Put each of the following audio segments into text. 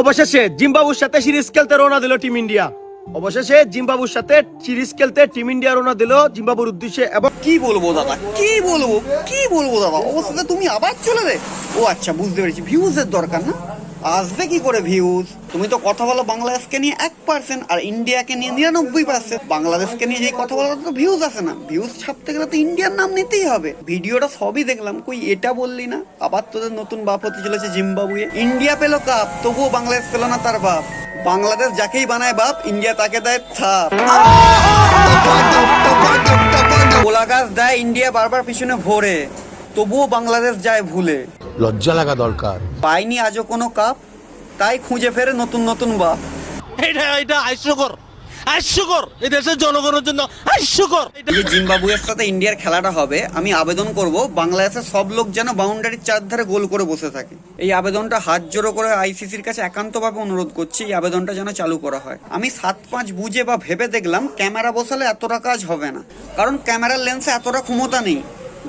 অবশেষে জিম্বাবুর সাথে সিরিজ খেলতে রওনা দিল টিম ইন্ডিয়া। অবশেষে জিম্বাবুর সাথে সিরিজ খেলতে টিম ইন্ডিয়া রওনা দিল জিম্বাবুর উদ্দেশ্যে এবং কি বলব দাদা? কি বলব? কি বলব দাদা? অবস্থাতে তুমি আবার চলে রে ও আচ্ছা বুঝতে পেরেছি। ভিউজের দরকার না? আসবে কি করে ভিউজ তুমি তো কথা বলো বাংলাদেশকে নিয়ে এক পার্সেন্ট আর ইন্ডিয়াকে নিয়ে নিরানব্বই পার্সেন্ট বাংলাদেশকে নিয়ে যে কথা বলো তো ভিউজ আসে না। ভিউজ ছাপতে গেলে তো ইন্ডিয়ার নাম নিতেই হবে। ভিডিওটা সবই দেখলাম, কই এটা বললি না? আবার তোদের নতুন বাপ হতে চলেছে জিম্বাবুয়ে। ইন্ডিয়া পেল কাপ, তবুও বাংলাদেশ পেল না তার বাপ। বাংলাদেশ যাকেই বানায় বাপ ইন্ডিয়া তাকে দেয় থাপ। গোলা গাছ দেয় ইন্ডিয়া বারবার পিছনে ভরে তবুও বাংলাদেশ যায় ভুলে। লজ্জা লাগা দরকার। পায়নি আজও কোনো কাপ তাই খুঁজে ফেরে নতুন নতুন বাপ। এটা এটা হাস্যকর হাস্যকর। এই দেশের জনগণের জন্য হাস্যকর। যে জিম্বাবুয়ের সাথে ইন্ডিয়ার খেলাটা হবে আমি আবেদন করব বাংলাদেশের সব লোক যেন বাউন্ডারির চারধারে গোল করে বসে থাকে। এই আবেদনটা হাত জোড়ো করে আইসিসির কাছে একান্তভাবে অনুরোধ করছি এই আবেদনটা যেন চালু করা হয়। আমি সাত পাঁচ বুঝে বা ভেবে দেখলাম ক্যামেরা বসালে এতটা কাজ হবে না। কারণ ক্যামেরার লেন্সে এতটা ক্ষমতা নেই।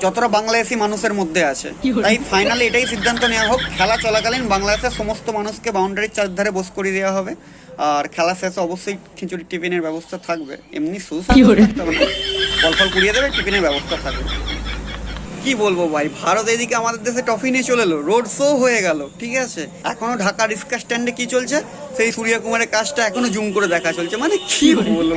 যতটা বাংলাদেশি মানুষের মধ্যে আছে। তাই ফাইনালি এটাই সিদ্ধান্ত নেওয়া হোক। খেলা চলাকালীন বাংলাদেশের সমস্ত মানুষকে বাউন্ডারির চারধারে বস করে দেওয়া হবে। আর খেলা শেষে অবশ্যই খিচুড়ি টিফিনের ব্যবস্থা থাকবে। এমনি সুস ফল ফল কুড়িয়ে দেবে টিফিনের ব্যবস্থা থাকবে। কি বলব ভাই? ভারত এদিকে আমাদের দেশে টফি নিয়ে চলে এলো। রোড শো হয়ে গেল, ঠিক আছে? এখনও ঢাকা রিক্সা স্ট্যান্ডে কি চলছে? সেই সূর্য কুমারের কাজটা এখনও জুম করে দেখা চলছে। মানে কি বলব?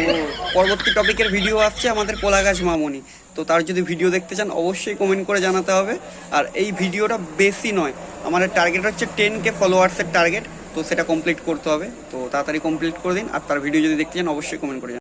পরবর্তী টপিকের ভিডিও আসছে আমাদের কোলাগাছ মামনি। তো তার যদি ভিডিও দেখতে চান, অবশ্যই কমেন্ট করে জানাতে হবে। আর এই ভিডিওটা বেশি নয়, আমাদের টার্গেট হচ্ছে টেন কে ফলোয়ার্সের টার্গেট তো সেটা কমপ্লিট করতে হবে। তো তাড়াতাড়ি কমপ্লিট করে দিন। আর তার ভিডিও যদি দেখতে চান, অবশ্যই কমেন্ট করে।